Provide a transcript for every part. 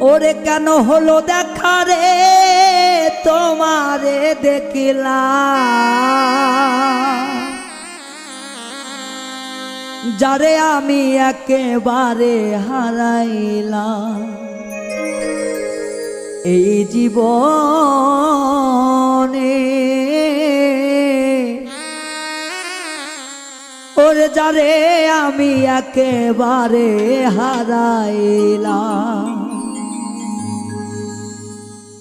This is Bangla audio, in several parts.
ওরে কেন হলো দেখা রে? তোমারে দেখলাম। যারে আমি একেবারে হারাইলাম। এই জীবনে ওরে যারে আমি একেবারে হারাইলাম।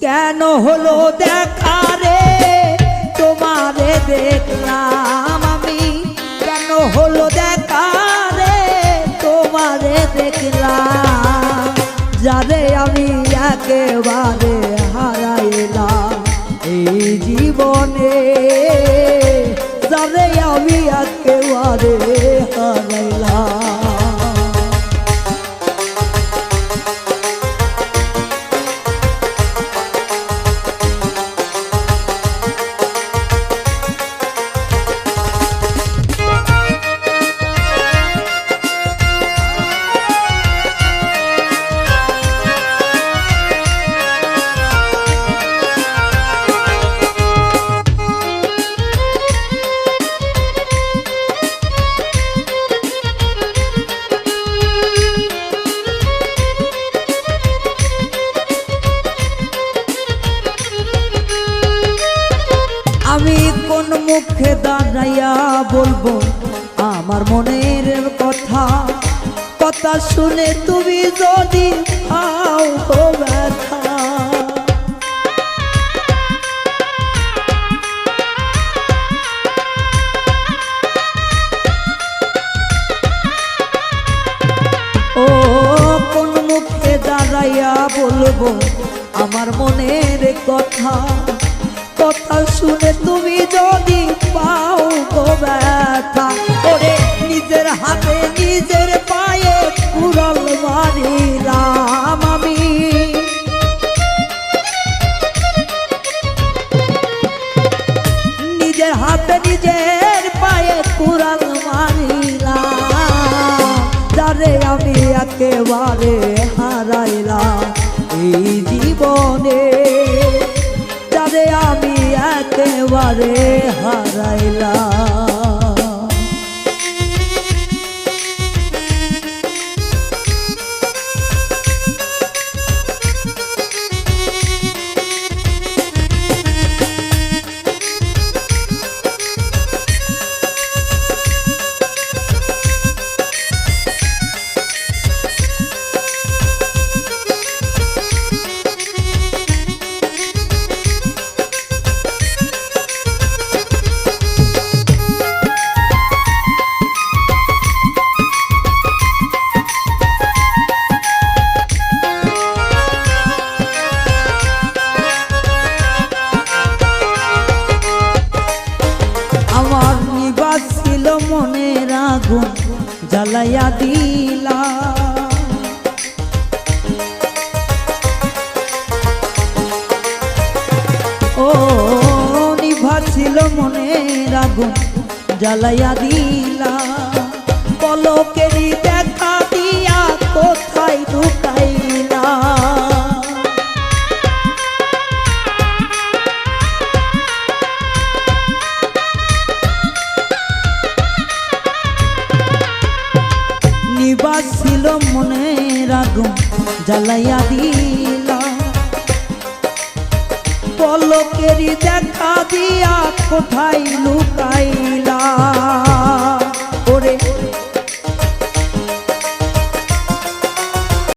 কেন হলো দেখা রে? তোমারে দেখলাম আমি। কেন হলো দেখা রে? তোমারে দেখলাম। যারে আমি একেবারে হারাইলাম এই জীবনে। যারে আমি একেবারে মুখে দাঁড়াইয়া বলব, আমার মনের কথা কথা শুনে তুমি যদি ও, কোন মুখে দাঁড়াইয়া বলব, আমার মনের কথা কথা শুনে তুমি যদি পাও গো ব্যথা, ওরে নিজের হাতে, নিজের পায়ে কুড়াল মারিলাম আমি। নিজের হাতে, নিজের পায়ে কুড়াল মারিলাম, যারে আমি একেবারে হারাইলাম। এই জীবনে একেবারে হারাইলাম। জ্বালাইয়া দিলা। ও নিভাস মনে আগুন জ্বালাইয়া দিলা। পলকেরই আগুন জ্বালাইয়া দিলা। পলকেরি দেখা দিয়া কোথায় লুকাইল।